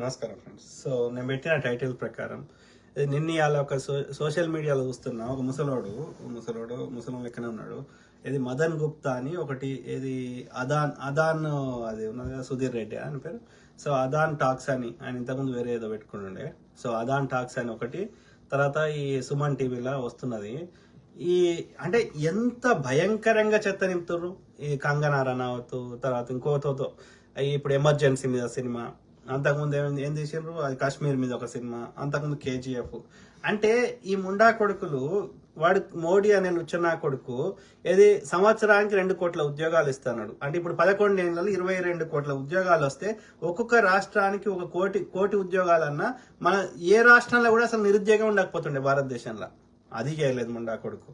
నమస్కారం friends so నేను పెట్టిన టైటిల్ ప్రకారం ఇది నిన్న ఇవాళ ఒక సో సోషల్ మీడియాలో చూస్తున్నా ఒక ముసలోడు ముసలోడు ముసలం లెక్కనే ఉన్నాడు. ఇది మదన్ గుప్తా అని ఒకటి ఇది అదాన్ అదాన్ అది ఉన్నది కదా సుధీర్ రెడ్డి అని పేరు. సో అదాన్ టాక్స్ అని ఆయన ఇంతకుముందు వేరే ఏదో పెట్టుకుంటుండే. సో అదాన్ టాక్స్ అని ఒకటి తర్వాత ఈ సుమన్ టీవీలో వస్తున్నది. ఈ అంటే ఎంత భయంకరంగా చెత్త నింపుతారు ఈ కంగనా రనావత్ తర్వాత ఇంకోతో ఇప్పుడు ఎమర్జెన్సీ మీద సినిమా. అంతకుముందు ఏం ఏం చేసిండ్రు అది కాశ్మీర్ మీద ఒక సినిమా అంతకుముందు కేజీఎఫ్. అంటే ఈ ముండా కొడుకులు వాడు మోడీ అనే లుచ్చనా కొడుకు ఏది సంవత్సరానికి రెండు కోట్ల ఉద్యోగాలు ఇస్తున్నాడు. అంటే ఇప్పుడు పదకొండు ఏళ్ళలో ఇరవై రెండు కోట్ల ఉద్యోగాలు వస్తే ఒక్కొక్క రాష్ట్రానికి ఒక కోటి కోటి ఉద్యోగాలన్నా మన ఏ రాష్ట్రంలో కూడా అసలు నిరుద్యోగం ఉండకపోతుండే భారతదేశంలో. అది చేయలేదు ముండా కొడుకు.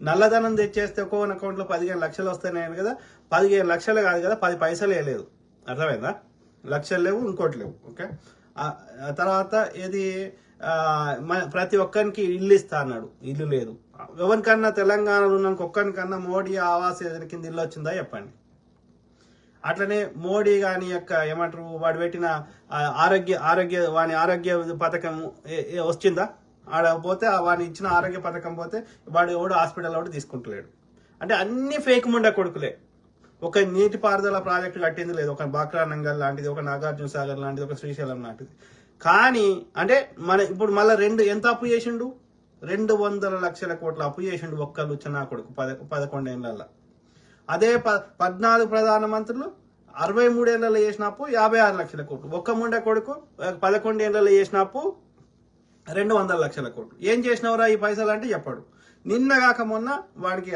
నల్లధనం తెచ్చేస్తే ఒక్కొక్క అకౌంట్లో పదిహేను లక్షలు వస్తాయి కదా పదిహేను లక్షలు కాదు కదా పది పైసలు వేయలేదు. అర్థమైందా? లక్షలు లేవు ఇంకోటి లేవు ఓకే? తర్వాత ఏది మన- ప్రతి ఒక్కరికి ఇల్లు ఇస్తా అన్నాడు. ఇల్లు లేదు. ఎవరికన్నా తెలంగాణలో ఉన్న ఒక్కరికన్నా మోడీ ఆవాస్ యోజన కింద ఇల్లు వచ్చిందా చెప్పండి. అట్లనే మోడీ గాని యొక్క ఏమంటారు వాడు పెట్టిన ఆరోగ్య ఆరోగ్య వాని ఆరోగ్య పథకం వచ్చిందా? ఆడ పోతే వాడిని ఇచ్చిన ఆరోగ్య పథకం పోతే వాడు ఎవడు హాస్పిటల్ ఒకటి తీసుకుంటలేడు. అంటే అన్ని ఫేక్ ముండ కొడుకులే. ఒక నీటిపారుదల ప్రాజెక్టు కట్టింది లేదు. ఒక బాక్రా నంగల్ లాంటిది ఒక నాగార్జున సాగర్ లాంటిది ఒక శ్రీశైలం లాంటిది. కానీ అంటే మన ఇప్పుడు మళ్ళీ రెండు ఎంత అప్పు చేసిండు? రెండు వందల లక్షల కోట్ల అప్పు చేసిండు ఒక్క లుచ్చనా కొడుకు పద పదకొండేళ్ళలో అదే ప పద్నాలుగు ప్రధానమంత్రులు అరవై మూడేళ్ళలో చేసిన అప్పు యాభై ఆరు లక్షల కోట్లు. ఒక్క ముండ కొడుకు పదకొండేళ్ళలో చేసిన అప్పు రెండు వందల లక్షల కోట్లు. ఏం చేసినవరా ఈ పైసలు అంటే చెప్పాడు. నిన్న కాక మొన్న వాడికి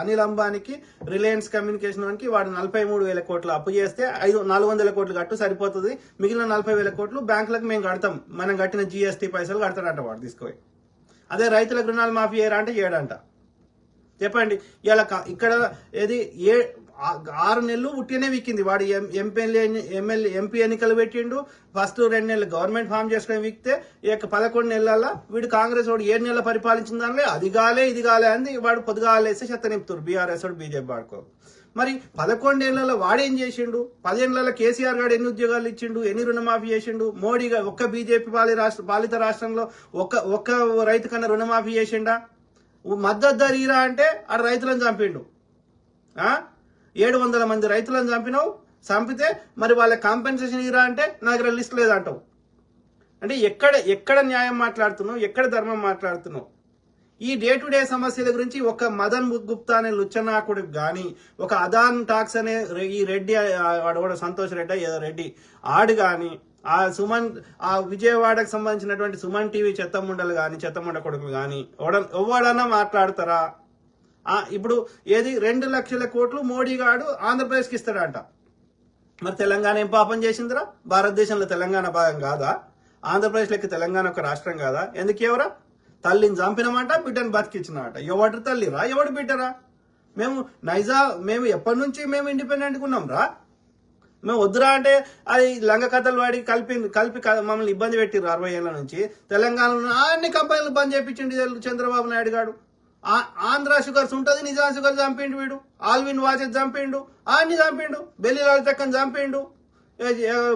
అనిల్ అంబానీకి రిలయన్స్ కమ్యూనికేషన్ వానికి వాడు నలభై మూడు వేల కోట్లు అప్పు చేస్తే ఐదు నాలుగు వందల కోట్లు కట్టు సరిపోతుంది. మిగిలిన నలభై వేల కోట్లు బ్యాంకులకు మేము కడతాం. మనం కట్టిన జిఎస్టీ పైసలు కడతాడంట వాడు తీసుకుపోయి అదే రైతులకు రుణాలు మాఫీ చేయరా అంటే చేయడంట. చెప్పండి. ఇలా ఇక్కడ ఏది ఏ ఆరు నెలలు ఉట్టినే విక్కింది. వాడు ఎం- ఎంపీఎల్ఏ ఎమ్మెల్యే ఎంపీ ఎన్నికలు పెట్టిండు. ఫస్ట్ రెండు నెలలు గవర్నమెంట్ ఫామ్ చేసుకుని విక్తే ఈ యొక్క పదకొండు నెలల వీడు కాంగ్రెస్ వాడు ఏడు నెలలు పరిపాలించిన దానిలో అది కాలే ఇది కాలే అని వాడు పొద్దుగాలేసి చెత్త నింపుతారు బీఆర్ఎస్ వాడు బీజేపీ వాడుకో మరి పదకొండేళ్ళలో వాడేం చేసిండు? పదేళ్ళలో కేసీఆర్ గారు ఎన్ని ఉద్యోగాలు ఇచ్చిండు? ఎన్ని రుణమాఫీ చేసిండు? మోడీగా ఒక్క బీజేపీ పాలి రాష్ట్ర పాలిత రాష్ట్రంలో ఒక్క ఒక్క రైతు కన్నా రుణమాఫీ చేసిండా? మద్దతు ధర అంటే ఆడ రైతులను చంపిండు. ఏడు వందల మంది రైతులను చంపినావు చంపితే మరి వాళ్ళ కాంపెన్సేషన్ ఇరా అంటే నా దగ్గర లిస్ట్ లేదంటావు. అంటే ఎక్కడ ఎక్కడ న్యాయం మాట్లాడుతున్నావు ఎక్కడ ధర్మం మాట్లాడుతున్నావు? ఈ డే టు డే సమస్యల గురించి ఒక మదన్ గుప్తా అనే లుచ్చనాకుడు కానీ ఒక అదాన్ టాక్స్ అనే ఈ రెడ్డి వాడు కూడా సంతోష్ రెడ్డి ఏదో రెడ్డి ఆడు కానీ ఆ సుమన్ ఆ విజయవాడకు సంబంధించినటువంటి సుమన్ టీవీ చెత్తముండలు కానీ చెత్తముండ కొడుకులు కానీ ఎవడన్నా మాట్లాడతారా? ఇప్పుడు ఏది? రెండు లక్షల కోట్లు మోడీ గాడు ఆంధ్రప్రదేశ్కి ఇస్తాడంట. మరి తెలంగాణ ఏం పాపం చేసిందిరా? భారతదేశంలో తెలంగాణ భాగం కాదా? ఆంధ్రప్రదేశ్లోకి తెలంగాణ ఒక రాష్ట్రం కాదా? ఎందుకు ఎవరా? తల్లిని చంపినమాట బిడ్డను బతికించినమాట ఎవడు తల్లిరా? ఎవడు బిడ్డరా? మేము నైజా మేము ఎప్పటి నుంచి మేము ఇండిపెండెంట్గా ఉన్నాం రా మేము వద్దురా అంటే అది లంగ కథలు వాడి కలిపి కలిపి క- మమ్మల్ని ఇబ్బంది పెట్టిర్రు అరవై ఏళ్ళ నుంచి. తెలంగాణలో అన్ని కంపెనీలు బంద్ చేయించండి చంద్రబాబు నాయుడు గారు ఆంధ్ర షుగర్స్ ఉంటుంది నిజాం షుగర్ చంపిండు వీడు. ఆల్విన్ వాచెస్ చంపిండు అన్ని చంపిండు బెల్లి లలితక్కని చంపిండు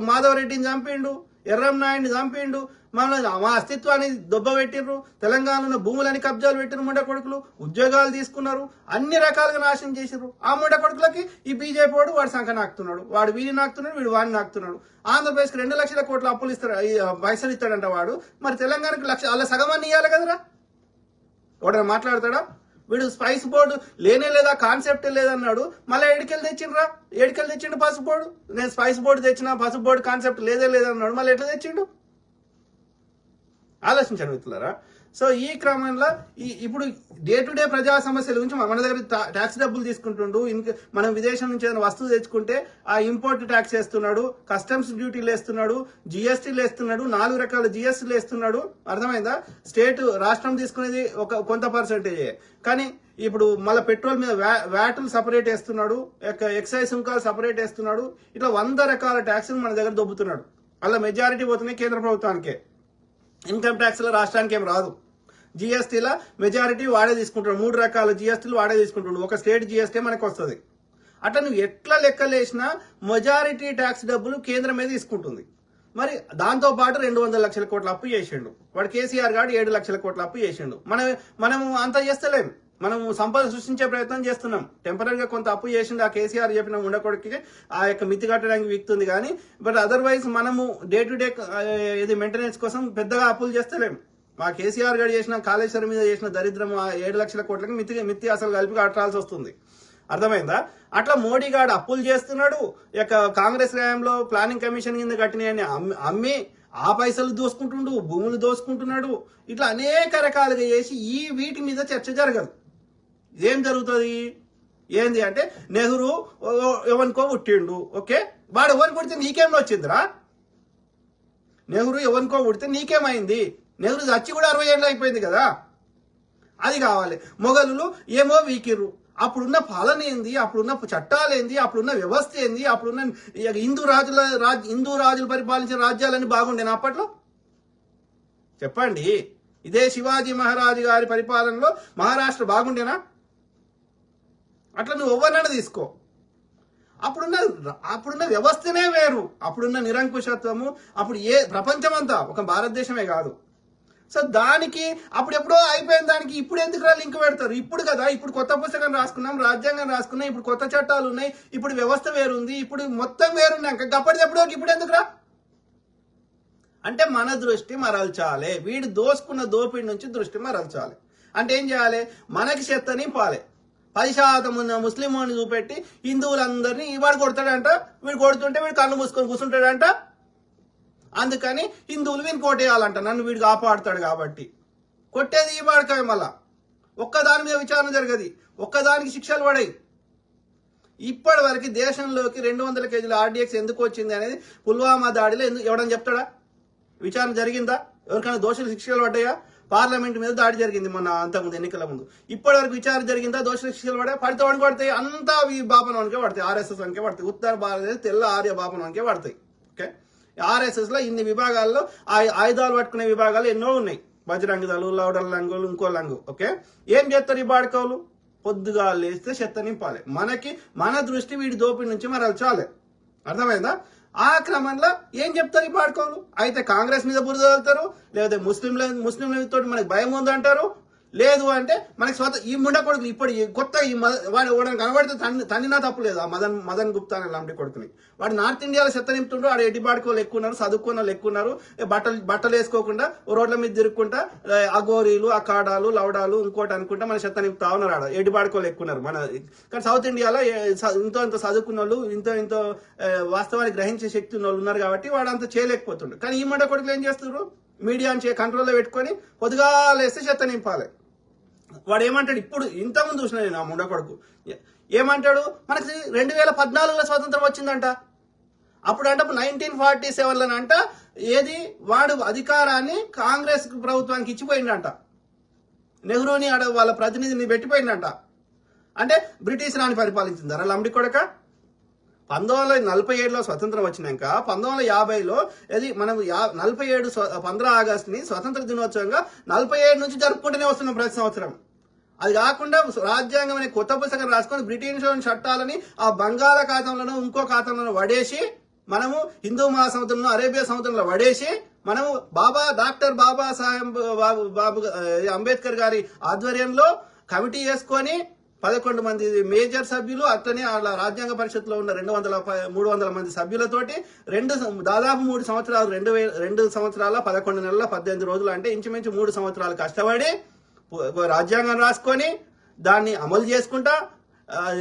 మాధవరెడ్డిని చంపిండు ఎర్రం నాయుడిని చంపిండు. మమ్మల్ని మా అస్తిత్వాన్ని దొబ్బబెట్టిర్రు తెలంగాణలో భూములని కబ్జాలు పెట్టిన ముండ కొడుకులు ఉద్యోగాలు తీసుకున్నారు అన్ని రకాలుగా నాశనం చేసిర్రు. ఆ ముండ కొడుకులకి ఈ బీజేపీ వాడు వాడు సంఖ నాకుతున్నాడు వాడు వీడిని నాకుతున్నాడు వీడు వాడిని నాకుతున్నాడు. ఆంధ్రప్రదేశ్కి రెండు లక్షల కోట్ల అప్పులు ఇస్తాడు ఈ, పైసలు ఇస్తాడంట వాడు. మరి తెలంగాణకు లక్ష అలా సగం ఇవ్వాలి కదరా? ఎవడన్నా మాట్లాడతాడా? వీడు స్పైస్ బోర్డు లేనే లేదా కాన్సెప్ట్ లేదన్నాడు మళ్ళీ ఏడికెళ్ళి తెచ్చిండ్రా? ఏడికెళ్ళి తెచ్చిండు పసుపు బోర్డు నేను స్పైస్ బోర్డు తెచ్చిన పసుపు బోర్డు కాన్సెప్ట్ లేదే లేదన్నాడు మళ్ళీ ఎట్లా తెచ్చిండు? ఆలోచించాను మిత్రులారా. సో ఈ క్రమంలో ఈ ఇప్పుడు డే టు డే ప్రజా సమస్యల గురించి మన దగ్గర టా- ట్యాక్స్ డబ్బులు తీసుకుంటుండు ఇంక మనం విదేశం నుంచి ఏదైనా వస్తువు తెచ్చుకుంటే ఆ ఇంపోర్ట్ ట్యాక్స్ వేస్తున్నాడు కస్టమ్స్ డ్యూటీలు వేస్తున్నాడు జిఎస్టీలు వేస్తున్నాడు నాలుగు రకాల జిఎస్టీలు వేస్తున్నాడు. అర్థమైందా? స్టేట్ రాష్ట్రం తీసుకునేది ఒక కొంత పర్సెంటేజే. కానీ ఇప్పుడు మళ్ళీ పెట్రోల్ మీద వ్యా- సపరేట్ వేస్తున్నాడు ఎక్సైజ్ సుంకాలు సపరేట్ వేస్తున్నాడు ఇట్లా వంద రకాల ట్యాక్స్ మన దగ్గర దొబ్బుతున్నాడు. అలా మెజారిటీ పోతున్నాయి కేంద్ర ప్రభుత్వానికే. ఇన్కమ్ ట్యాక్స్లో రాష్ట్రానికి ఏం రాదు. జిఎస్టీలో మెజారిటీ వాడే తీసుకుంటాడు మూడు రకాల జిఎస్టీలు వాడే తీసుకుంటాడు ఒక స్టేట్ జిఎస్టీ మనకు వస్తుంది అట్లా నువ్వు ఎట్లా లెక్కలేసినా మెజారిటీ ట్యాక్స్ డబ్బులు కేంద్రం మీద తీసుకుంటుంది. మరి దాంతో పాటు రెండు వందల లక్షల కోట్ల అప్పు చేసిండు. వాడు కేసీఆర్ గారు ఏడు లక్షల కోట్ల అప్పు చేసిండు. మనం మనం అంత చేస్తలేం. మనం సంపద సృష్టించే ప్రయత్నం చేస్తున్నాం. టెంపరీగా కొంత అప్పు చేసిండు ఆ కేసీఆర్ చెప్పిన ఉండకొడికి ఆ యొక్క మితి కట్టడానికి వీక్తుంది కానీ బట్ అదర్వైజ్ మనము డే టు డే ఇది మెయింటెనెన్స్ కోసం పెద్దగా అప్పులు చేస్తలేం. మా కేసీఆర్ గారు చేసిన కాళేశ్వరం మీద చేసిన దరిద్రం ఆ ఏడు లక్షల కోట్లకి మితి మిత్తి అసలు కలిపి కట్టాల్సి వస్తుంది. అర్థమైందా? అట్లా మోడీ గారు అప్పులు చేస్తున్నాడు యొక్క కాంగ్రెస్ హయాంలో ప్లానింగ్ కమిషన్ కింద కట్టినాయని అమ్మి- అమ్మి ఆ పైసలు దోసుకుంటుండు భూములు దోసుకుంటున్నాడు. ఇట్లా అనేక రకాలుగా చేసి ఈ వీటి మీద చర్చ జరగదు. ఏం జరుగుతుంది? ఏంది అంటే నెహ్రూ ఓ- ఎవరికో పుట్టిండు ఓకే? వాడు ఎవరు పుడితే నీకేం వచ్చిందిరా? నెహ్రూ ఎవరికో పుడితే నీకేమైంది? నెహ్రూ చచ్చి కూడా అరవై ఏళ్ళు అయిపోయింది కదా? అది కావాలి. మొఘలులు ఏమో వీకిర్రు. అప్పుడున్న పాలన ఏంది? అప్పుడున్న చట్టాలు ఏంది? అప్పుడున్న వ్యవస్థ ఏంది? అప్పుడున్న హిందూ రాజుల రాజ్ హిందూ రాజులు పరిపాలించిన రాజ్యాలన్నీ బాగుండేనా అప్పట్లో? చెప్పండి. ఇదే శివాజీ మహారాజు గారి పరిపాలనలో మహారాష్ట్ర బాగుండేనా? అట్లా నువ్వు ఎవరినైనా తీసుకో. అప్పుడున్న అప్పుడున్న వ్యవస్థనే వేరు. అప్పుడున్న నిరంకుశత్వము అప్పుడు ఏ ప్రపంచమంతా ఒక భారతదేశమే కాదు. సో దానికి అప్పుడు ఎప్పుడో అయిపోయిన దానికి ఇప్పుడు ఎందుకు లింక్ పెడతారు? ఇప్పుడు కదా ఇప్పుడు కొత్త పుస్తకం రాసుకున్నాం రాజ్యాంగం రాసుకున్నాం ఇప్పుడు కొత్త చట్టాలు ఉన్నాయి ఇప్పుడు వ్యవస్థ వేరుంది ఇప్పుడు మొత్తం వేరున్నాక అప్పటిది ఎప్పుడో ఇప్పుడు ఎందుకురా అంటే మన దృష్టి మరల్చాలి. వీడు దోసుకున్న దోపిడి నుంచి దృష్టి మరల్చాలి. అంటే ఏం చేయాలి? మనకి చెత్త నింపాలి పది శాతం ఉన్న ముస్లిం వాడిని చూపెట్టి హిందువులందరినీ వాడు కొడతాడంట. వీడు కొడుతుంటే వీడు కళ్ళు మూసుకొని కూర్చుంటాడంట. అందుకని హిందువులు వీని కోటేయాలంట. నన్ను వీడు కాపాడుతాడు కాబట్టి. కొట్టేది ఈ వాడకాయ మళ్ళా. ఒక్కదాని మీద విచారణ జరగదు. ఒక్కదానికి శిక్షలు పడాయి. ఇప్పటి వరకు దేశంలోకి రెండు వందల కేజీల ఆర్డీఎక్స్ ఎందుకు వచ్చింది అనేది పుల్వామా దాడిలో ఎందుకు ఎవడని చెప్తాడా? విచారణ జరిగిందా? ఎవరికైనా దోషులు శిక్షలు పడ్డాయా? పార్లమెంట్ మీద దాడి జరిగింది మొన్న అంతకుముందు ఎన్నికల ముందు. ఇప్పటి వరకు విచారణ జరిగిందా? దోష శిక్షలు పడే పడితే వాడికి పడతాయి అంతా ఈ బాపన పడతాయి. ఆర్ఎస్ఎస్ వానికే పడతాయి. ఉత్తర భారతదేశం తెల్ల ఆర్య బాపన పడతాయి. ఓకే? ఆర్ఎస్ఎస్లో ఇన్ని విభాగాల్లో ఆ- ఆయుధాలు పట్టుకునే విభాగాలు ఎన్నో ఉన్నాయి. బజరంగ దళు లౌడర్ లంగులు ఇంకో లంగు. ఓకే? ఏం చేస్తారు ఈ బాడకవులు పొద్దుగా లేస్తే చెత్త నింపాలి. మనకి మన దృష్టి వీడి దోపిడి నుంచి మరల్చాలి. అర్థమైందా? ఆ క్రమంలో ఏం చెప్తారు ఈ పాడుకోలు అయితే కాంగ్రెస్ మీద బురద వెళ్తారు లేదా ముస్లింల ముస్లింల తోటి మనకి భయం ఉందంటారు? లేదు అంటే మనకి స్వత ఈ ముండ కొడుకు ఇప్పుడు కొత్త ఈ మద- వాడు వాడిని కనబడితే తన్ని తన్నినా తప్పు లేదు. ఆ మదన్ మదన్ గుప్తా అని లాంటి కొడుకుని. వాడు నార్త్ ఇండియాలో చెత్త నింపుతుండ్రు ఆడ ఎడ్డి బాడుకోలు ఎక్కువ ఉన్నారు చదువుకున్న వాళ్ళు ఎక్కువ ఉన్నారు. బట్టలు బట్టలు వేసుకోకుండా ఓ రోడ్ల మీద తిరుక్కుంటా అగోరీలు అకాడాలు లవడాలు లౌడాలు ఇంకోటి అనుకుంటా మన చెత్త నింపుతా ఉన్నారు ఆడ. ఎడ్డి బాడుకోలు ఎక్కువ ఉన్నారు మన కానీ సౌత్ ఇండియాలో ఇంతో ఇంత చదువుకున్న వాళ్ళు ఇంతో ఇంతో వాస్తవాన్ని గ్రహించే శక్తి ఉన్న వాళ్ళు ఉన్నారు కాబట్టి వాడు అంత చేయలేకపోతుండ్రు కానీ ఈ మండ కొడుకులు ఏం చేస్తున్నారు పొద్దుగా కంట్రోల్లో పెట్టుకొని పొదుగాలేస్తే చెత్త నింపాలి. వాడు ఏమంటాడు ఇప్పుడు ఇంతకుముందు చూసిన నేను ఆ ముండ కొడుకు. ఏమంటాడు? మనకి రెండు వేల పద్నాలుగులో స్వతంత్రం వచ్చిందంట. అప్పుడు అంటే నైన్టీన్ ఫార్టీ సెవెన్లో అంట ఏది? వాడు అధికారాన్ని కాంగ్రెస్ ప్రభుత్వానికి ఇచ్చిపోయిందంట నెహ్రూని ఆడ వాళ్ళ ప్రతినిధిని పెట్టిపోయిందంట అంటే బ్రిటిష్ రాణి పరిపాలించిందరా లంబడి కొడక? పంతొమ్మిది వందల నలభై ఏడులో స్వతంత్రం వచ్చినాక పంతొమ్మిది వందల యాభైలో ఇది మనం యా నలభై ఏడు పంద్ర ఆగస్టుని స్వతంత్ర దినోత్సవంగా నలభై ఏడు నుంచి జరుపుకుంటూనే వస్తున్నాం ప్రతి సంవత్సరం. అది కాకుండా రాజ్యాంగం అనే కొత్త పుస్తకం రాసుకొని బ్రిటిష్ చట్టాలని ఆ బంగాళాఖాతంలోనూ ఇంకో ఖాతంలోనూ వడేసి మనము హిందూ మహాసముద్రంలో అరేబియా సముద్రంలో వడేసి మనము బాబా డాక్టర్ బాబా సాహెబ్ బాబు బాబు అంబేద్కర్ గారి ఆధ్వర్యంలో కమిటీ వేసుకొని పదకొండు మంది మేజర్ సభ్యులు అట్లనే వాళ్ళ రాజ్యాంగ పరిషత్లో ఉన్న రెండు వందల ప- మూడు వందల మంది సభ్యులతోటి రెండు దాదాపు మూడు సంవత్సరాలు రెండు వేల రెండు సంవత్సరాల పదకొండు నెలల పద్దెనిమిది రోజులు అంటే ఇంచుమించు మూడు సంవత్సరాలు కష్టపడి రాజ్యాంగం రాసుకొని దాన్ని అమలు చేసుకుంటా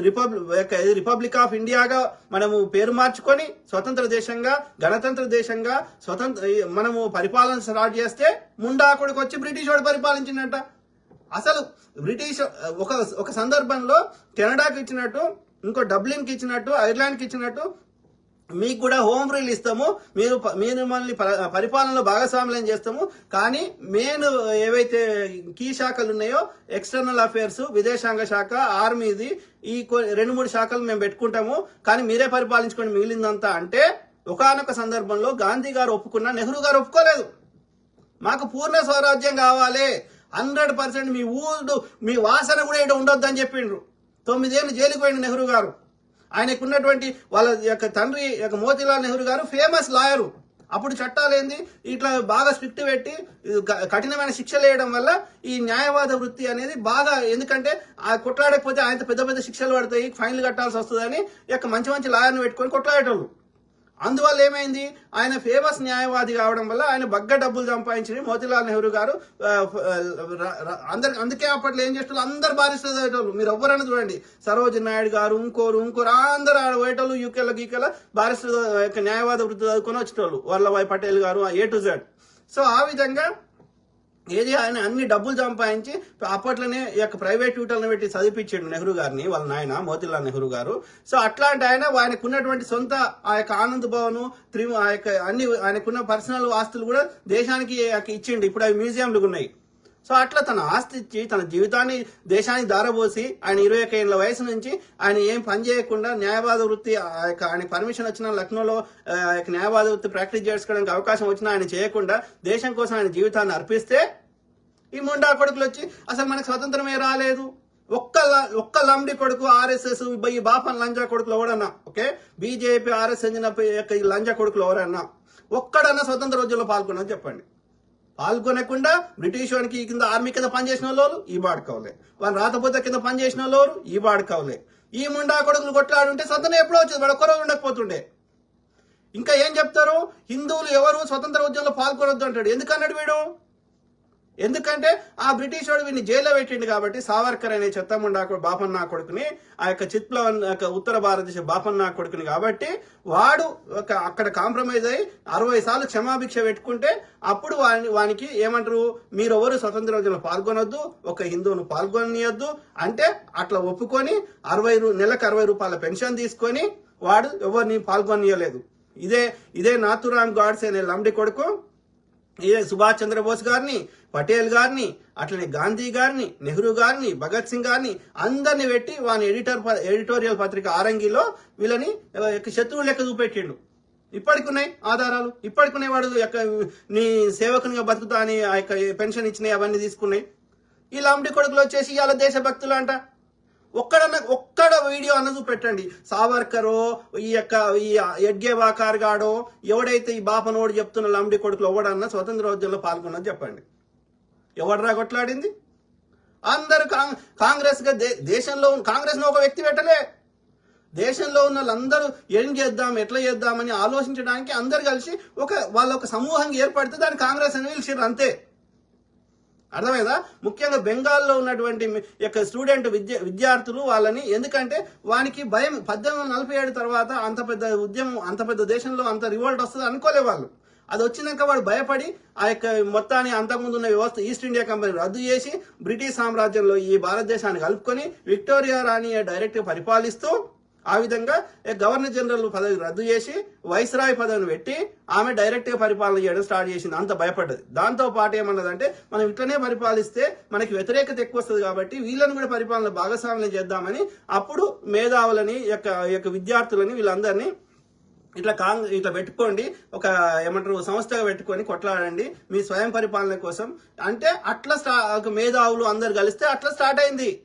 రిపబ్లిక్ రిపబ్లిక్ ఆఫ్ ఇండియాగా మనము పేరు మార్చుకొని స్వతంత్ర దేశంగా గణతంత్ర దేశంగా స్వతంత్ర మనము పరిపాలన స్టార్ట్ చేస్తే ముండాకుడికి వచ్చి బ్రిటిష్ వాడు పరిపాలించిందంట అసలు బ్రిటిష్ ఒక ఒక సందర్భంలో కెనడాకి ఇచ్చినట్టు ఇంకో డబ్లిన్కి ఇచ్చినట్టు ఐర్లాండ్కి ఇచ్చినట్టు మీకు కూడా హోమ్ రూల్ ఇస్తాము మీరు మీరు మిమ్మల్ని ప- పరిపాలనలో భాగస్వామ్యం చేస్తాము కానీ మెయిన్ ఏవైతే కీ శాఖలు ఉన్నాయో ఎక్స్టర్నల్ అఫైర్స్ విదేశాంగ శాఖ ఆర్మీది ఈ రెండు మూడు శాఖలు మేము పెట్టుకుంటాము కానీ మీరే పరిపాలించుకొని మిగిలిందంతా అంటే ఒకానొక సందర్భంలో గాంధీ గారు ఒప్పుకున్నా నెహ్రూ గారు ఒప్పుకోలేదు. మాకు పూర్ణ స్వరాజ్యం కావాలి. హండ్రెడ్ పర్సెంట్ మీ ఊరు మీ వాసన కూడా ఇక్కడ ఉండొద్దు అని చెప్పిండ్రు. తొమ్మిదేళ్ళు జైలుకు పోయిన నెహ్రూ గారు. ఆయనకు ఉన్నటువంటి వాళ్ళ యొక్క తండ్రి యొక్క మోతీలాల్ నెహ్రూ గారు ఫేమస్ లాయరు. అప్పుడు చట్టాలు ఏంది? ఇట్లా బాగా స్ట్రిక్ట్ పెట్టి కఠినమైన శిక్షలు వేయడం వల్ల ఈ న్యాయవాద వృత్తి అనేది బాగా ఎందుకంటే ఆ కొట్లాడకపోతే ఆయన పెద్ద పెద్ద శిక్షలు పడతాయి ఫైన్లు కట్టాల్సి వస్తుందని యొక్క మంచి మంచి లాయర్ని పెట్టుకొని కొట్లాడేటోళ్ళు. అందువల్ల ఏమైంది? ఆయన ఫేమస్ న్యాయవాది కావడం వల్ల ఆయన బగ్గ డబ్బులు సంపాదించి మోతీలాల్ నెహ్రూ గారు. అందరి అందుకే అప్పట్లో ఏం చేసేటోళ్ళు అందరు బారిస్టర్ చదివేటోళ్ళు మీరు ఎవరైనా చూడండి. సరోజిని నాయుడు గారు ఇంకోరు ఇంకోరు అందరు ఆడ పోయేటోళ్ళు యూకేలో గీకేలో బారిస్టర్ యొక్క న్యాయవాద వృత్తి చదువుకొని వచ్చేటోళ్ళు వల్లభాయ్ పటేల్ గారు ఏ టు జెడ్ సో ఆ విధంగా ఏది ఆయన అన్ని డబ్బులు సంపాదించి అప్పట్లోనే ఈ యొక్క ప్రైవేట్ ట్యూటర్లను పెట్టి చదివిపించాడు నెహ్రూ గారిని వాళ్ళ నాయన మోతిలాల్ నెహ్రూ గారు. సో అట్లాంటి ఆయన ఆయనకున్నటువంటి సొంత ఆ యొక్క ఆనంద్ భవన్ త్రి ఆ యొక్క అన్ని ఆయనకున్న పర్సనల్ ఆస్తులు కూడా దేశానికి ఇచ్చిండు. ఇప్పుడు అవి మ్యూజియంలు ఉన్నాయి. సో అట్లా తన ఆస్తి ఇచ్చి తన జీవితాన్ని దేశానికి దారబోసి ఆయన ఇరవై ఒక ఏళ్ళ వయసు నుంచి ఆయన ఏం పని చేయకుండా న్యాయవాద వృత్తి ఆ యొక్క ఆయన పర్మిషన్ వచ్చిన లక్నోలో ఆ యొక్క న్యాయవాద వృత్తి ప్రాక్టీస్ చేసుకోవడానికి అవకాశం వచ్చినా ఆయన చేయకుండా దేశం కోసం ఆయన జీవితాన్ని అర్పిస్తే ఈ ముండా కొడుకులు వచ్చి అసలు మనకు స్వతంత్రమే రాలేదు? ఒక్క ల- ఒక్క లంబడి కొడుకు ఆర్ఎస్ఎస్ ఈ బాపన్ లంజా కొడుకులు ఎవడన్నా ఓకే? బీజేపీ ఆర్ఎస్ యొక్క ఈ లంజా కొడుకులు ఎవరన్నా? ఒక్కడన్నా స్వతంత్ర రోజుల్లో పాల్గొనని చెప్పండి. పాల్గొనకుండా బ్రిటిష్ వానికి కింద ఆర్మీ కింద పనిచేసిన వాళ్ళు ఈ బాడుకోవలే. వాళ్ళు రాతపూత కింద పనిచేసిన వాళ్ళు ఈ బాడుకోవలే. ఈ ముండా కొడుకులు కొట్లాడుంటే స్వతంత్రం ఎప్పుడో వచ్చేది వాడు ఒక్కరోజు ఉండకపోతుండే. ఇంకా ఏం చెప్తారు? హిందువులు ఎవరు స్వతంత్ర ఉద్యమంలో పాల్గొనొద్దు అంటాడు. ఎందుకన్నాడు వీడు? ఎందుకంటే ఆ బ్రిటిష్ వాడు వీడిని జైల్లో పెట్టిండు కాబట్టి సావర్కర్ అనే చెత్తముండా బాపన్న కొడుకుని ఆ యొక్క చిత్ప్లవన్ యొక్క ఉత్తర భారతదేశ బాపన్న కొడుకుని కాబట్టి వాడు ఒక అక్కడ కాంప్రమైజ్ అయ్యి అరవై సార్లు క్షమాభిక్ష పెట్టుకుంటే అప్పుడు వాని వానికి ఏమంటారు? మీరెవరు స్వతంత్ర రోజుల్లో పాల్గొనొద్దు ఒక హిందువును పాల్గొనియొద్దు అంటే అట్లా ఒప్పుకొని అరవై రూ- నెలకు అరవై రూపాయల పెన్షన్ తీసుకొని వాడు ఎవరిని పాల్గొనియలేదు. ఇదే ఇదే నాథురామ్ గాడ్స్ అనే లంబడి కొడుకు ఏ సుభాష్ చంద్రబోస్ గారిని పటేల్ గారిని అట్లనే గాంధీ గారిని నెహ్రూ గారిని భగత్ సింగ్ గారిని అందరిని పెట్టి వాని ఎడిటర్ ఎడిటోరియల్ పత్రిక ఆరంగిలో వీళ్ళని యొక్క శత్రువు లెక్క చూపెట్టిండు. ఇప్పటికున్నాయి ఆధారాలు. ఇప్పటికున్నాయి వాడు యొక్క నీ సేవకునిగా బతుకుతా అని ఆ యొక్క పెన్షన్ ఇచ్చినాయి అవన్నీ తీసుకున్నాయి. ఈ లాంబడి కొడుకులు వచ్చేసి ఇవాళ దేశభక్తులు అంట ఒక్కడన్నా ఒక్కడ వీడియో అన్నది పెట్టండి సావర్కరో ఈ యొక్క ఈ ఎడ్గే వాకార్ గాడో ఎవడైతే ఈ బాపనోడు చెప్తున్న లంబడి కొడుకులు ఎవడన్నా స్వతంత్రోద్యమంలో పాల్గొన్నది చెప్పండి. ఎవడరా కొట్లాడింది? అందరు కాంగ్రెస్గా దే- దేశంలో ఉన్న- కాంగ్రెస్ ఒక వ్యక్తి పెట్టలే. దేశంలో ఉన్న వాళ్ళందరూ ఏం చేద్దాం ఎట్లా చేద్దామని ఆలోచించడానికి అందరు కలిసి ఒక వాళ్ళ ఒక సమూహంగా ఏర్పడితే దాన్ని కాంగ్రెస్ అని పిలిచారు అంతే. అర్థమైందా? ముఖ్యంగా బెంగాల్లో ఉన్నటువంటి యొక్క స్టూడెంట్ విద్య విద్యార్థులు వాళ్ళని ఎందుకంటే వానికి భయం. పద్దెనిమిది వందల నలభై ఏడు తర్వాత అంత పెద్ద ఉద్యమం అంత పెద్ద దేశంలో అంత రివోల్ట్ వస్తుంది అనుకోలే వాళ్ళు. అది వచ్చినాక వాడు భయపడి ఆ యొక్క మొత్తాన్ని అంతకుముందు ఉన్న వ్యవస్థ ఈస్ట్ ఇండియా కంపెనీ రద్దు చేసి బ్రిటిష్ సామ్రాజ్యంలో ఈ భారతదేశాన్ని కలుపుకొని విక్టోరియా రాణి డైరెక్ట్గా పరిపాలిస్తూ ఆ విధంగా గవర్నర్ జనరల్ పదవి రద్దు చేసి వైస్రాయ్ పదవిని పెట్టి ఆమె డైరెక్ట్గా పరిపాలన చేయడం స్టార్ట్ చేసింది. అంత భయపడ్డది. దాంతో పాటు ఏమన్నదంటే మనం ఇట్లనే పరిపాలిస్తే మనకి వ్యతిరేకత ఎక్కువ వస్తుంది కాబట్టి వీళ్ళని కూడా పరిపాలన భాగస్వామ్యం చేద్దామని అప్పుడు మేధావులని యొక్క యొక్క విద్యార్థులని వీళ్ళందరినీ ఇట్లా కాంగ్ ఇట్లా పెట్టుకోండి. ఒక ఏమంటారు సంస్థగా పెట్టుకొని కొట్లాడండి. మీ స్వయం పరిపాలన కోసం. అంటే అట్లా స్టా మేధావులు అందరు కలిస్తే అట్లా స్టార్ట్ అయింది.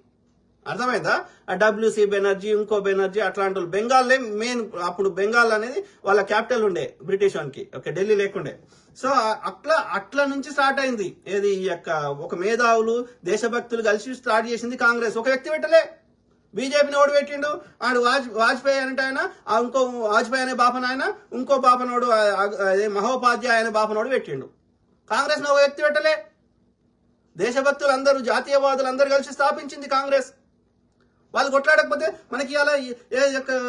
అర్థమైందా? డబ్ల్యూసి బెనర్జీ ఇంకో బెనర్జీ అట్లాంటి వాళ్ళు బెంగాల్లే మెయిన్ అప్పుడు బెంగాల్ అనేది వాళ్ళ క్యాపిటల్ ఉండే బ్రిటిష్ వానికి ఓకే ఢిల్లీ లేకుండే. సో అట్లా అట్లా నుంచి స్టార్ట్ అయింది. ఏది ఈ యొక్క ఒక మేధావులు దేశభక్తులు కలిసి స్టార్ట్ చేసింది కాంగ్రెస్. ఒక వ్యక్తి పెట్టలే. బీజేపీని ఓడి పెట్టిండు ఆడు వాజ్ వాజ్పేయి అంటే ఆయన ఆ ఇంకో వాజ్పేయి అనే బాపన ఆయన ఇంకో బాపనోడు మహోపాధ్యాయ అనే బాపనోడు పెట్టిండు. కాంగ్రెస్ ఒక వ్యక్తి పెట్టలే. దేశభక్తులు అందరూ జాతీయవాదులు అందరూ కలిసి స్థాపించింది కాంగ్రెస్. వాళ్ళు కొట్లాడకపోతే మనకి ఇలా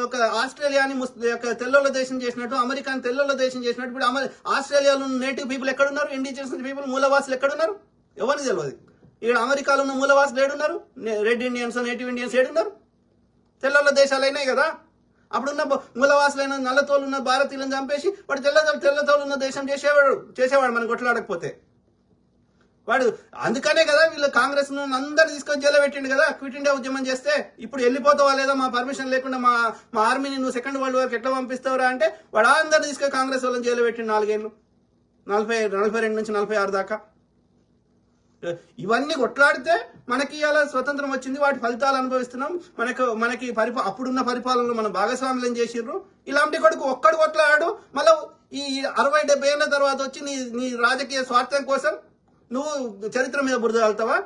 ఒక ఆస్ట్రేలియాని ముస్- యొక్క తెల్లోళ్ళ దేశం చేసినట్టు అమెరికాని తెల్లోళ్ళ దేశం చేసినట్టు ఇప్పుడు ఆస్ట్రేలియాలో ఉన్న నేటివ్ పీపుల్ ఎక్కడున్నారు? ఇండిజినస్ పీపుల్ మూలవాసులు ఎక్కడున్నారు? ఎవరికి తెలియదు ఇక్కడ అమెరికాలో ఉన్న మూలవాసులు ఏడున్నారు? రెడ్ ఇండియన్స్ నేటివ్ ఇండియన్స్ ఏడున్నారు? తెల్లోళ్ళ దేశాలు అయినాయి కదా. అప్పుడున్న మూలవాసులైన నల్లతోలు ఉన్న భారతీయులను చంపేసి వాడు తెల్ల తెల్లతోలు ఉన్న దేశం చేసేవాడు చేసేవాడు మనం కొట్లాడకపోతే. వాడు అందుకనే కదా వీళ్ళు కాంగ్రెస్ అందరు తీసుకొని జైల్లో పెట్టిండు కదా. క్విట్ ఇండియా ఉద్యమం చేస్తే ఇప్పుడు వెళ్ళిపోతావా లేదా? మా పర్మిషన్ లేకుండా మా మా ఆర్మీని నువ్వు సెకండ్ వరల్డ్ వార్కి ఎట్లా పంపిస్తావురా అంటే వాడు అందరు తీసుకొని కాంగ్రెస్ వాళ్ళని జైలు పెట్టిండు నాలుగేళ్ళు. నలభై నలభై రెండు నుంచి నలభై ఆరు దాకా. ఇవన్నీ కొట్లాడితే మనకి ఇలా స్వతంత్రం వచ్చింది. వాటి ఫలితాలు అనుభవిస్తున్నాం. మనకు మనకి పరిపా అప్పుడున్న పరిపాలనలో మన భాగస్వామ్యం చేసిర్రు. ఇలాంటి కొడుకు ఒక్కడు కొట్లాడాడు. మళ్ళీ ఈ అరవై డెబ్బై ఏళ్ళ తర్వాత వచ్చి నీ నీ రాజకీయ స్వార్థం కోసం నువ్వు చరిత్ర మీద బురద వెళ్తావా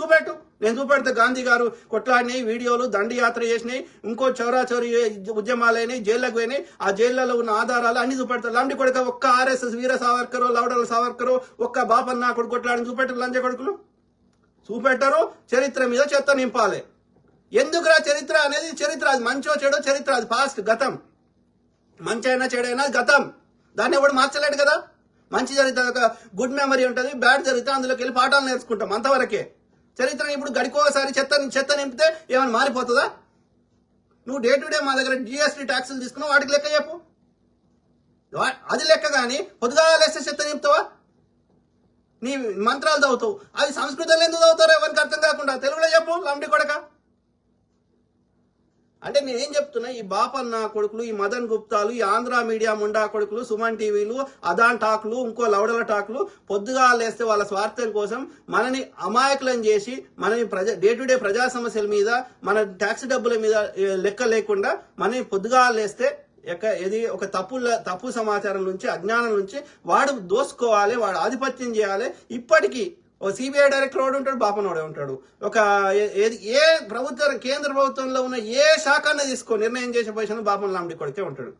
చూపెట్టు. నేను చూపెడితే గాంధీ గారు కొట్లాడినాయి వీడియోలు దండయాత్ర చేసినాయి ఇంకో చౌరా చౌరి ఉద్యమాలైనాయి జైళ్ళకు పోయినాయి. ఆ జైళ్ళలో ఉన్న ఆధారాలు అన్ని చూపెడతారు. లాంటి కొడుక ఒక్క ఆర్ఎస్ఎస్ వీర సావర్కరు లౌడల సావర్కరు ఒక్క బాపన్న కొడుకు కొట్లాడిని చూపెట్టారు లంచ కొడుకులు? చూపెట్టరు. చరిత్ర మీద చెత్త నింపాలి. ఎందుకురా చరిత్ర అనేది చరిత్ర అది మంచో చెడో చరిత్ర అది పాస్ట్ గతం. మంచి అయినా చెడైనా గతం. దాన్ని ఎవడు మార్చలేడు కదా? మంచి జరిగితే ఒక గుడ్ మెమరీ ఉంటుంది బ్యాడ్ జరిగితే అందులోకి వెళ్ళి పాఠాలు నేర్చుకుంటాం అంతవరకే. చరిత్ర ఇప్పుడు గడికోసారి చెత్త చెత్త నింపితే ఏమైనా మారిపోతుందా? నువ్వు డే టు డే మా దగ్గర జిఎస్టీ ట్యాక్సులు తీసుకున్నావు వాటికి లెక్క చెప్పు. అది లెక్క కానీ పొద్దుగా లేస్తే చెత్త నింపుతావా? నీ మంత్రాలు చదువుతావు అది సంస్కృతంలో ఎందుకు చదువుతారో ఎవరికి అర్థం కాకుండా తెలుగులో చెప్పు లంబడి కొడక. అంటే నేనేం చెప్తున్నా ఈ బాపన్న కొడుకులు ఈ మదన్ గుప్తాలు ఈ ఆంధ్ర మీడియా ముండా కొడుకులు సుమన్ టీవీలు అదాన్ టాకులు ఇంకో లౌడల టాక్లు పొద్దుగా లేస్తే వాళ్ళ స్వార్థం కోసం మనని అమాయకులను చేసి మనని ప్రజా డే టు డే ప్రజా సమస్యల మీద మన ట్యాక్స్ డబ్బుల మీద లెక్క లేకుండా మనని పొద్దుగా లేస్తే ఎక్క ఇది ఒక తప్పు తప్పు సమాచారం నుంచి అజ్ఞానం నుంచి వాడు దోసుకోవాలి వాడు ఆధిపత్యం చేయాలి. ఇప్పటికీ ఓ సిబిఐ డైరెక్టర్ వాడు ఉంటాడు బాపనోడే ఉంటాడు. ఒక ఏది ఏ ప్రభుత్వ కేంద్ర ప్రభుత్వంలో ఉన్న ఏ శాఖను తీసుకో నిర్ణయం చేసే పొజిషన్ బాపన లాంటి కొడితే ఉంటాడు.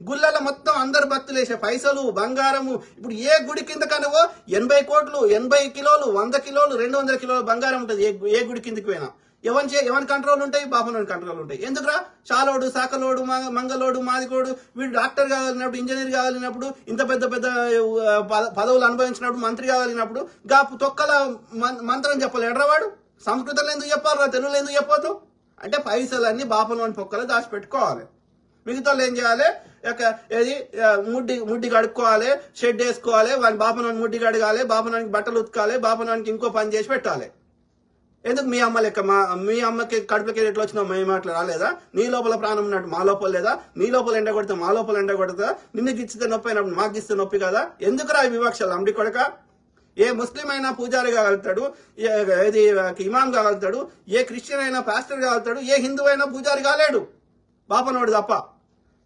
గుళ్ళలో మొత్తం అందరు భక్తులు వేసే పైసలు బంగారము ఇప్పుడు ఏ గుడి కింద కనవో ఎనభై కోట్లు ఎనభై కిలోలు వంద కిలోలు రెండు వందల కిలోలు బంగారం ఉంటుంది ఏ ఏ గుడి కిందకి పోయినా. ఎవరి చే ఎవరి కంట్రోల్ ఉంటాయి బాబులోని కంట్రోల్ ఉంటాయి. ఎందుకురా? చాలోడు సాకలోడు మంగలోడు మాదికోడు వీడు డాక్టర్ కావాలినప్పుడు ఇంజనీర్ కాగలిగినప్పుడు ఇంత పెద్ద పెద్ద పదవులు అనుభవించినప్పుడు మంత్రి కావాలినప్పుడు గా తొక్కల మంత్రం చెప్పాలి. ఎడ్రవాడు సంస్కృతంలో ఎందుకు చెప్పాలరా? తెలుగులో ఎందుకు చెప్పొద్దు? అంటే పైసలన్నీ బాపనోని పొక్కలు దాచిపెట్టుకోవాలి. మిగతా ఏం చేయాలి? ఒక ఏది? ముడ్డి ముడ్డి కడుక్కోవాలి షెడ్ వేసుకోవాలి వాళ్ళ బాపనానికి ముడ్డి కడగాలి బాపనానికి బట్టలు ఉతకాలి బాపనానికి ఇంకో పని చేసి పెట్టాలి. ఎందుకు మీ అమ్మ లెక్క మా మీ అమ్మకి కడుపుకి ఎట్లా వచ్చినా మేము అట్లా రాలేదా? నీ లోపల ప్రాణం ఉన్నట్టు మా లోపల లేదా? నీ లోపల ఎండ కొడితే మా లోపల ఎండ కొడతా నిన్ను గిచ్చితే నొప్పి అయినప్పుడు మాకు ఇస్తే నొప్పి కదా? ఎందుకురా రా వివక్షలు అమ్డి కొడక? ఏ ముస్లిం అయినా పూజారి కాగలుగుతాడు ఏ- ఏది ఇమాం కాగలుగుతాడు ఏ క్రిస్టియన్ అయినా పాస్టర్ కాగలుగుతాడు ఏ హిందువు అయినా పూజారి కాలేడు. బాపనోడు తప్ప.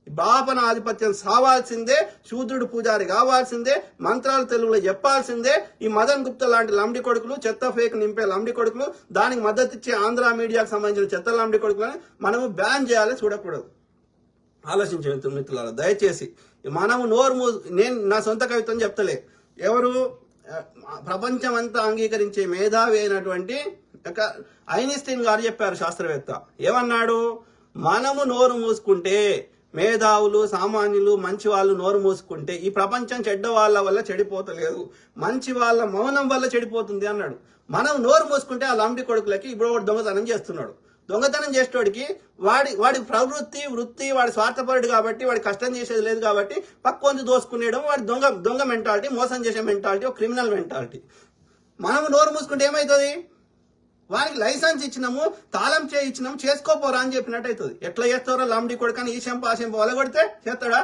బాపన ఆధిపత్యం సావాల్సిందే శూద్రుడు పూజారి కావాల్సిందే మంత్రాలు తెలుగులో చెప్పాల్సిందే. ఈ మదన్ గుప్తా లాంటి లంబడి కొడుకులు చెత్త ఫేక్ నింపే లంబడి కొడుకులు దానికి మద్దతు ఇచ్చే ఆంధ్ర మీడియాకు సంబంధించిన చెత్త లంబడి కొడుకులని మనము బ్యాన్ చేయాలి చూడకూడదు. ఆలోచించండి మిత్రులారా దయచేసి మనము నోరు మూ నేను నా సొంత కవిత్వం చెప్తలే. ఎవరు ప్రపంచం అంతా అంగీకరించే మేధావి అయినటువంటి ఒక ఐనిస్టీన్ గారు చెప్పారు శాస్త్రవేత్త. ఏమన్నాడు? మనము నోరు మూసుకుంటే మేధావులు సామాన్యులు మంచి వాళ్ళు నోరు మూసుకుంటే ఈ ప్రపంచం చెడ్డ వాళ్ళ వల్ల చెడిపోతలేదు. మంచి వాళ్ళ మౌనం వల్ల చెడిపోతుంది అన్నాడు. మనం నోరు మూసుకుంటే ఆ లంబడి కొడుకులకి ఇప్పుడు వాడు దొంగతనం చేస్తున్నాడు. దొంగతనం చేసేటోడికి వాడి వాడి ప్రవృత్తి వృత్తి వాడి స్వార్థపరుడు కాబట్టి వాడి కష్టం చేసేది లేదు కాబట్టి పక్కొంది దోసుకునేయడం వాడి దొంగ దొంగ మెంటాలిటీ మోసం చేసే మెంటాలిటీ ఒక క్రిమినల్ మెంటాలిటీ మనం నోరు మూసుకుంటే ఏమవుతుంది వారికి లైసెన్స్ ఇచ్చినాము తాళం చేయి ఇచ్చినాము చేసుకోపోరా అని చెప్పినట్టు అవుతుంది. ఎట్లా చేస్తారో లాంబడి కొడుకని ఈ శంప ఆ శంప వలగొడితే చేస్తాడా?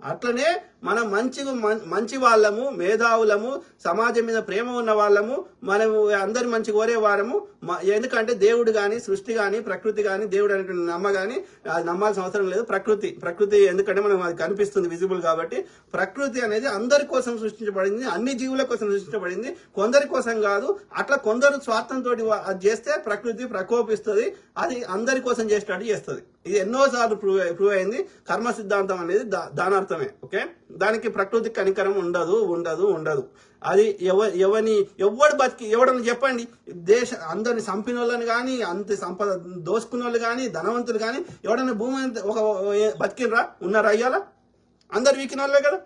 అట్లనే మనం మంచి మంచి వాళ్ళము మేధావులము సమాజం మీద ప్రేమ ఉన్న వాళ్ళము మనము అందరి మంచి కోరే వారము. ఎందుకంటే దేవుడు కానీ సృష్టి కానీ ప్రకృతి కానీ దేవుడు అనేటువంటి నమ్మ కానీ అది నమ్మాల్సిన అవసరం లేదు. ప్రకృతి ప్రకృతి ఎందుకంటే మనం అది కనిపిస్తుంది విజిబుల్ కాబట్టి. ప్రకృతి అనేది అందరి కోసం సృష్టించబడింది అన్ని జీవుల కోసం సృష్టించబడింది. కొందరి కోసం కాదు అట్లా కొందరు స్వార్థంతో అది చేస్తే ప్రకృతి ప్రకోపిస్తుంది అది అందరి కోసం చేసినట్టు చేస్తుంది. ఇది ఎన్నోసార్లు ప్రూవ్ ప్రూవ్ అయింది. కర్మ సిద్ధాంతం అనేది దా- దానార్థమే ఓకే? దానికి ప్రకృతి కనికరం ఉండదు ఉండదు ఉండదు. అది ఎవ ఎవని ఎవడు బతికి ఎవడని చెప్పండి. దేశ అందరిని చంపిన వాళ్ళని కానీ అంత సంపద దోసుకున్న వాళ్ళు కానీ ధనవంతులు కానీ ఎవడన్నా భూమి అంత- ఒక బతికినరా ఉన్నారా అయ్యాలా అందరు వీకిన వాళ్ళే కదా.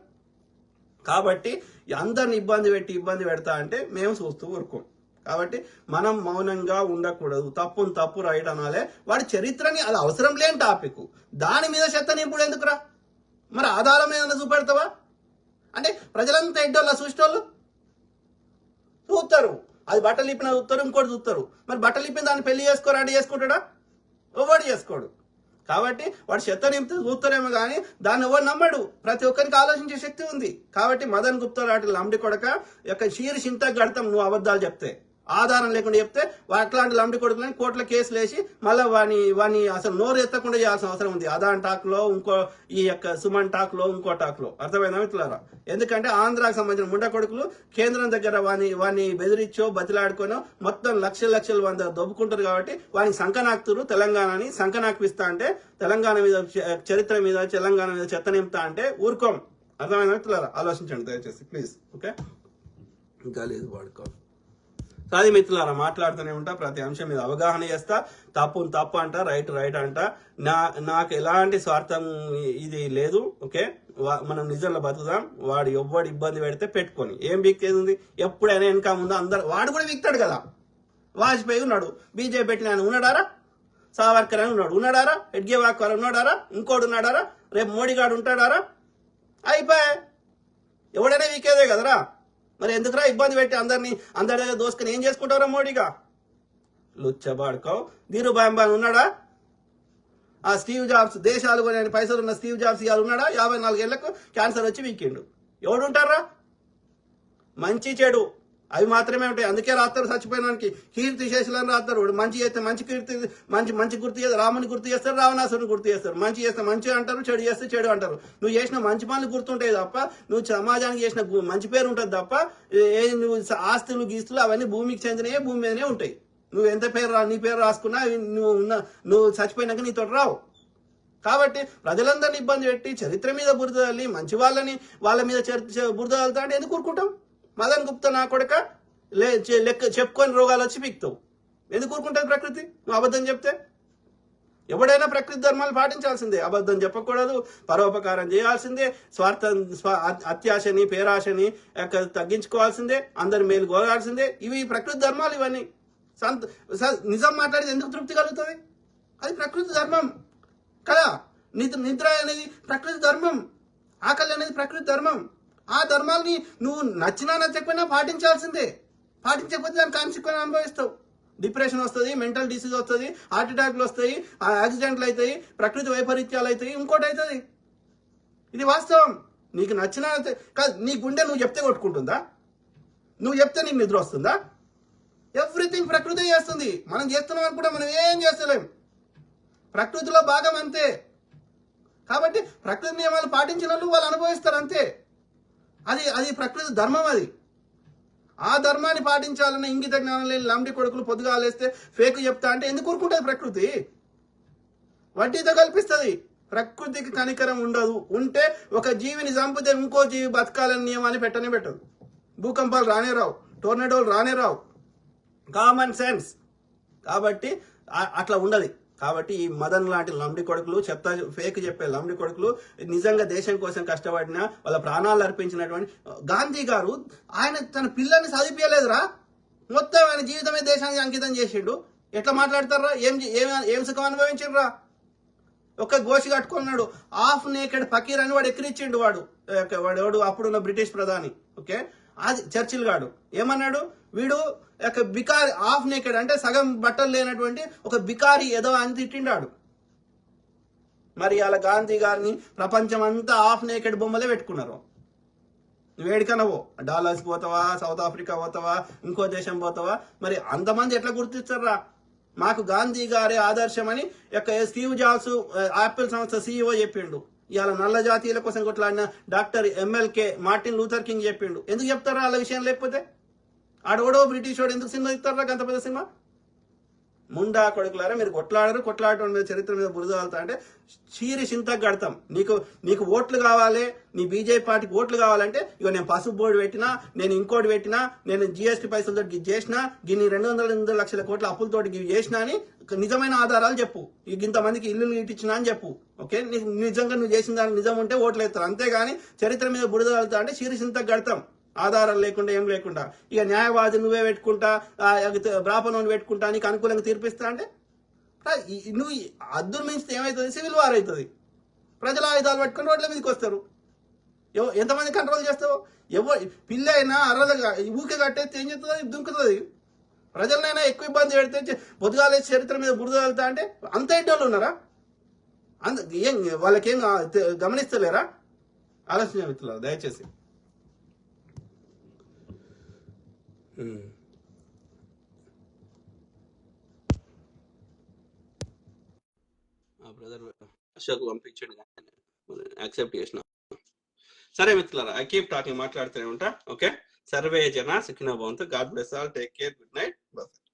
కాబట్టి అందరిని ఇబ్బంది పెట్టి ఇబ్బంది పెడతా అంటే మేము చూస్తూ ఊరుకోం. కాబట్టి మనం మౌనంగా ఉండకూడదు. తప్పును తప్పు రైట్ అనాలే. వాడి చరిత్రని అది అవసరం లేని టాపిక్. దాని మీద చెత్త నింపుడు ఎందుకురా? మరి ఆధారం ఏదైనా చూపెడతావా? అంటే ప్రజలంతా ఎడ్డోళ్ళ? చూసేటోళ్ళు చూస్తారు. అది బట్టలు ఇప్పిన చూస్తారు ఇంకోటి చూస్తారు. మరి బట్టలు ఇప్పిన దాన్ని పెళ్ళి చేసుకోరా అంటే చేసుకుంటాడా? ఎవడు చేసుకోడు. కాబట్టి వాడు చెత్త నింపితే చూస్తారేమో కానీ దాన్ని ఎవరు నమ్మడు. ప్రతి ఒక్కరికి ఆలోచించే శక్తి ఉంది. కాబట్టి మదన్ గుప్తా లాంటి లంబడి కొడక యొక్క చీరి చింత గడతాం నువ్వు అబద్ధాలు చెప్తే. ఆధారం లేకుండా చెప్తే అట్లాంటి లంబడి కొడుకులని కోర్టులో కేసులు వేసి మళ్ళీ వాని వాని అసలు నోరు ఎత్తకుండా చేయాల్సిన అవసరం ఉంది. అదాన్ టాక్లో ఇంకో ఈ యొక్క సుమన్ టాక్లో ఇంకో టాక్లో అర్థమైందా మిత్రులారా? ఎందుకంటే ఆంధ్రాకు సంబంధించిన ముండ కొడుకులు కేంద్రం దగ్గర వాని వాని బెదిరించో బతిలాడుకోనో మొత్తం లక్షల లక్షలు వంద దొబ్బుకుంటారు కాబట్టి వాని సంకనాక్తురు తెలంగాణని సంకనాక్పిస్తా అంటే తెలంగాణ మీద చ- చరిత్ర మీద తెలంగాణ మీద చెత్త నింపుతా అంటే ఊరుకోం. అర్థమైందా మిత్రులారా? ఆలోచించండి దయచేసి ప్లీజ్. ఓకే? ఇంకా లేదు వాడుకో. సాది మిత్రులారా మాట్లాడుతూనే ఉంటా ప్రతి అంశం మీద అవగాహన చేస్తా. తప్పు తప్పు అంట రైట్ రైట్ అంట. నా నాకు ఎలాంటి స్వార్థం ఇది లేదు ఓకే? వా- మనం నిజంలో బతుకుదాం. వాడు ఎవ్వడు ఇబ్బంది పెడితే పెట్టుకొని. ఏం బిక్కేది ఉంది ఎప్పుడైనా వెనక ఉందో అందరు వాడు కూడా బిక్తాడు కదా. వాజ్పేయి ఉన్నాడు. బీజేపీ పెట్టిన ఆయన ఉన్నాడారా? సావర్కర్ అని ఉన్నాడు. ఉన్నాడారా? ఎడ్గేవాక్వర్ ఉన్నాడారా? ఇంకోడు ఉన్నాడారా? రేపు మోడీగాడు ఉంటాడారా? అయిపోయా. ఎవడైనా వీకేదే కదరా? మరి ఎందుకురా ఇబ్బంది పెట్టి అందరినీ అందరి దగ్గర దోసుకుని ఏం చేసుకుంటారా మోడీగా? లుచ్చబాడుకోవు. ధీరుభాయ్ అంబానీ ఉన్నాడా? ఆ స్టీవ్ జాబ్స్ దేశాలు కొని పైసలు ఉన్న స్టీవ్ జాబ్స్ ఇవాళ ఉన్నాడా? యాభై నాలుగేళ్ళకు క్యాన్సర్ వచ్చి వీకిండు ఎవడుంటారా? మంచి చెడు. అవి మాత్రమే ఉంటాయి. అందుకే రాస్తారు చచ్చిపోయినానికి కీర్తి శేషులని రాస్తారు వాడు మంచి చేస్తే మంచి కీర్తి మంచి మంచి గుర్తు చేస్తారు రాముని గుర్తు చేస్తారు రావణాసురుని గుర్తు చేస్తారు. మంచి చేస్తే మంచి అంటారు చెడు చేస్తే చెడు అంటారు. నువ్వు చేసిన మంచి పనులు గుర్తుంటాయి తప్ప నువ్వు సమాజానికి చేసిన మంచి పేరు ఉంటుంది తప్ప ఏ నువ్వు ఆస్తులు గీస్తులు అవన్నీ భూమికి చెందినవే భూమి మీదనే ఉంటాయి. నువ్వు ఎంత పేరు రా నీ పేరు రాసుకున్నా అవి నువ్వు ఉన్న నువ్వు చచ్చిపోయినాక నీతో రావు. కాబట్టి ప్రజలందరినీ ఇబ్బంది పెట్టి చరిత్ర మీద బురద తల్లి మంచి వాళ్ళని వాళ్ళ మీద చరిత్ర బురద తల్లుతా అంటే ఎందుకు ఊరుకుంటాం? మదన్ గుప్తా నా కొడక లే చె- లెక్క చెప్పుకొని రోగాలు వచ్చి పీక్తావు. ఎందుకు ఊరుకుంటుంది ప్రకృతి? నువ్వు అబద్ధం చెప్తే? ఎవడైనా ప్రకృతి ధర్మాలు పాటించాల్సిందే. అబద్ధం చెప్పకూడదు పరోపకారం చేయాల్సిందే స్వార్థ స్వ- అత్యాశని పేరాశని తగ్గించుకోవాల్సిందే అందరి మేలు కోరాల్సిందే. ఇవి ప్రకృతి ధర్మాలు ఇవన్నీ. సంత స- నిజం మాట్లాడితే ఎందుకు తృప్తి కలుగుతుంది? అది ప్రకృతి ధర్మం. కదా? నిద్ర నిద్ర అనేది ప్రకృతి ధర్మం. ఆకలి అనేది ప్రకృతి ధర్మం. ఆ ధర్మాల్ని నువ్వు నచ్చినా నచ్చకపోయినా పాటించాల్సిందే. పాటించకపోతే దాని కాన్సిక్వెన్స్ అనుభవిస్తావు. డిప్రెషన్ వస్తుంది మెంటల్ డిసీజ్ వస్తుంది హార్ట్ అటాక్లు వస్తాయి ఆ యాక్సిడెంట్లు అవుతాయి ప్రకృతి వైపరీత్యాలు అవుతాయి ఇంకోటి అవుతుంది ఇది వాస్తవం. నీకు నచ్చిన కాదు నీ గుండె నువ్వు చెప్తే కొట్టుకుంటుందా? నువ్వు చెప్తే నీకు నిద్ర వస్తుందా? ఎవ్రీథింగ్ ప్రకృతి చేస్తుంది. మనం చేస్తున్నాం అనుకుంటే మనం ఏం చేస్తలేం. ప్రకృతిలో భాగం అంతే. కాబట్టి ప్రకృతి నియమాలు పాటించిన వాళ్ళు వాళ్ళు అనుభవిస్తారు అంతే. అది అది ప్రకృతి ధర్మం అది. ఆ ధర్మాన్ని పాటించాలన్న ఇంగిత జ్ఞానం లేని లంబడి కొడుకులు పొద్దుగాలేస్తే ఫేక్ చెప్తా అంటే ఎందుకు ఊరుకుంటుంది ప్రకృతి? వడ్డీతో కల్పిస్తుంది. ప్రకృతికి కనికరం ఉండదు. ఉంటే ఒక జీవిని చంపితే ఇంకో జీవి బతకాలని నియమాన్ని పెట్టనే పెట్టదు. భూకంపాలు రానే రావు. టోర్నడోలు రానే రావు. Common sense. కాబట్టి అట్లా ఉండదు. కాబట్టి ఈ మదన్ లాంటి లంబడి కొడుకులు చెత్త ఫేక్ చెప్పే లంబడి కొడుకులు నిజంగా దేశం కోసం కష్టపడిన వాళ్ళ ప్రాణాలు అర్పించినటువంటి గాంధీ గారు ఆయన తన పిల్లల్ని చదివించలేదురా మొత్తం ఆయన జీవితమే దేశానికి అంకితం చేసిండు. ఎట్లా మాట్లాడతారా? ఏం ఏం ఏం సుఖం అనుభవించిండ్రా? ఒక్క గోషి కట్టుకున్నాడు. హాఫ్ నేకెడ్ ఫకీర్ అని వాడు ఎక్కిరిచ్చిండు వాడు. వాడు ఎవడు? అప్పుడున్న బ్రిటిష్ ప్రధాని. ఓకే? అది చర్చిల్ గాడు. ఏమన్నాడు? వీడు ఒక బికారి హాఫ్ నేకెడ్ అంటే సగం బట్టలు లేనటువంటి ఒక బికారి ఏదో అని తిట్టిండాడు. మరి అలా గాంధీ గారిని ప్రపంచం అంతా హాఫ్ నేకెడ్ బొమ్మలే పెట్టుకున్నారు. వేడికనవో డాలర్స్ పోతావా సౌత్ ఆఫ్రికా పోతావా ఇంకో దేశం పోతావా? మరి అంతమంది ఎట్లా గుర్తిస్తారా? మాకు గాంధీ గారే ఆదర్శమని యొక్క స్టీవ్ జాబ్స్ యాపిల్ సంస్థ సీఈఓ చెప్పిండు. ఇవాళ నల్ల జాతీయుల కోసం కొట్లాడిన doctor MLK Martin Luther King చెప్పిండు. ఎందుకు చెప్తారా వాళ్ళ విషయం లేకపోతే? ఆడోడో బ్రిటిష్ వాడు ఎందుకు సినిమా ఇస్తారా అంత పెద్ద సినిమా? ముండా కొడుకులారా మీరు కొట్లాడరు కొట్లాడటం మీద చరిత్ర మీద బురద అంటే చీరి చింతకు కడతాం. నీకు నీకు ఓట్లు కావాలి నీ బీజేపీ పార్టీకి ఓట్లు కావాలంటే ఇక నేను పసుపు బోర్డు పెట్టినా నేను ఇంకోటి పెట్టినా నేను జిఎస్టీ పైసలతో గిది చేసినా గిన్ని రెండు వందల ఎనిమిది లక్షల కోట్ల అప్పులతోటి గివి చేసినా అని నిజమైన ఆధారాలు చెప్పు. ఇక ఇంతమందికి ఇల్లు ఇట్టించినా అని చెప్పు. ఓకే? నీకు నిజంగా నువ్వు చేసిన దానికి నిజం ఉంటే ఓట్లు వేస్తారు అంతేగాని చరిత్ర మీద బురద అంటే చీరి చింతకు కడతాం. ఆధారాలు లేకుండా ఏం లేకుండా. ఇక న్యాయవాది నువ్వే పెట్టుకుంటా ఆ, బ్రాపనోని పెట్టుకుంటా నీకు అనుకూలంగా తీర్పిస్తా అంటే? నువ్వు ఈ అద్దులు మించితే ఏమవుతుంది సివిల్ వార్ అవుతుంది. ప్రజల ఆయుధాలు పట్టుకుని రోడ్ల మీదకి వస్తారు. ఎంతమంది కంట్రోల్ చేస్తావు? ఎవరు పిల్ల అయినా అర్రలుగా ఊకే కట్టేస్తే ఏం చేస్తుంది దుంకుతుంది. ప్రజలనైనా ఎక్కువ ఇబ్బంది పెడితే చె- పొద్దుగాలే చరిత్ర మీద బురద వెళ్తా అంటే అంత ఇడ్డోళ్ళు ఉన్నారా? అంత ఏం వాళ్ళకేం గమనిస్తలేరా? ఆలోచన మిత్రులారా దయచేసి. బ్రదర్ అశోక్ పంపించండి యాక్సెప్ట్ చేసిన. సరే మిత్రులారా ఐ కీప్ టాకింగ్ మాట్లాడుతూనే ఉంటా ఓకే సర్వే జన సుఖినో భవంతు. God bless all take care good night buffer